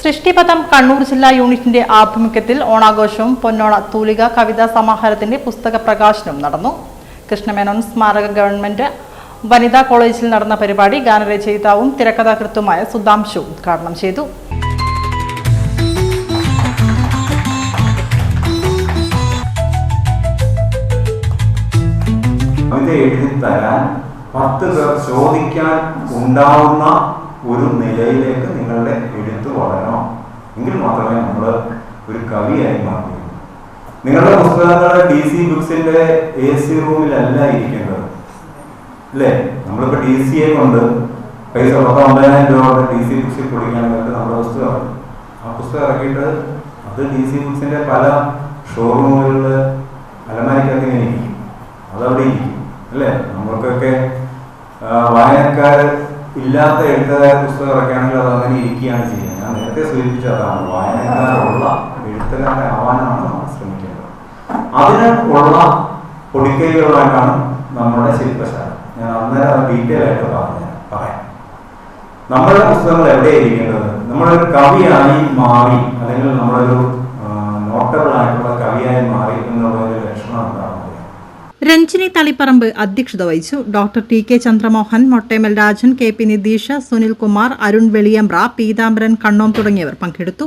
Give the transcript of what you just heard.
സൃഷ്ടിപഥം കണ്ണൂർ ജില്ലാ യൂണിറ്റിന്റെ ആഭിമുഖ്യത്തിൽ ഓണാഘോഷവും പൊന്നോണ തൂലിക കവിതാ സമാഹാരത്തിന്റെ പുസ്തക പ്രകാശനവും നടന്നു. കൃഷ്ണമേനോൻ സ്മാരക ഗവൺമെന്റ് വനിതാ കോളേജിൽ നടന്ന പരിപാടി ഗാനരചയിതാവും തിരക്കഥാകൃത്തുമായ സുധാംശു ഉദ്ഘാടനം ചെയ്തു. ചോദിക്കാൻ ഉണ്ടാവുന്ന ഒരു നിലയിലേക്ക് നിങ്ങളുടെ എഴുത്ത് വളരണം? എങ്കിൽ മാത്രമേ നമ്മൾ ഒരു കവിയായി മാറൂ നിങ്ങളുടെ പുസ്തകങ്ങൾ ഡി സി ബുക്സിന്റെ എ സി റൂമിലല്ല ഇരിക്കേണ്ടത്. അല്ലേ? നമ്മളിപ്പോ ഡി സി എ കൊണ്ട് പൈസ പത്ത് ഒമ്പതിനായിരം രൂപ കൊണ്ട് ഡി സി ബുക്സിൽ കൊടുക്കുകയാണെങ്കിൽ നമ്മുടെ പുസ്തകം ആ പുസ്തകം ഇറക്കിയിട്ട് അത് ഡി സി ബുക്സിന്റെ പല ഷോറൂമുകളിൽ അലമാരിക്കകത്ത് ഇങ്ങനെ ഇരിക്കും. അതവിടെ ഇരിക്കും. അല്ലേ? നമ്മൾക്കൊക്കെ വായനക്കാർ ഇല്ലാത്ത എഴുത്തുകാർ പുസ്തകം ഇറക്കുകയാണെങ്കിൽ അത് അങ്ങനെ ഇരിക്കുകയാണ് ചെയ്യുന്നത്. ഞാൻ നേരത്തെ സൂചിപ്പിച്ച അതാണ്. വായനക്കാരുള്ള എഴുത്തുകാരാവാനാണ് നമ്മൾ ശ്രമിക്കേണ്ടത്. അതിന് ഉള്ള പൊടിക്കൈകളുമായിട്ടാണ് നമ്മുടെ ശില്പശാല. ഞാൻ അന്നേരം അത് ഡീറ്റെയിൽ ആയിട്ട് പറഞ്ഞു പറയാം. നമ്മളുടെ പുസ്തകങ്ങൾ എവിടെ ഇരിക്കേണ്ടത്? നമ്മളൊരു കവിയായി മാറി അല്ലെങ്കിൽ നമ്മളൊരു രഞ്ജിനി തളിപ്പറമ്പ് അധ്യക്ഷത വഹിച്ചു. Doctor T K Chandramohan Mottemal Rajan K P Nitheesha Sunil Kumar Arun Veliyambra Peethambaran Kannom തുടങ്ങിയവർ പങ്കെടുത്തു.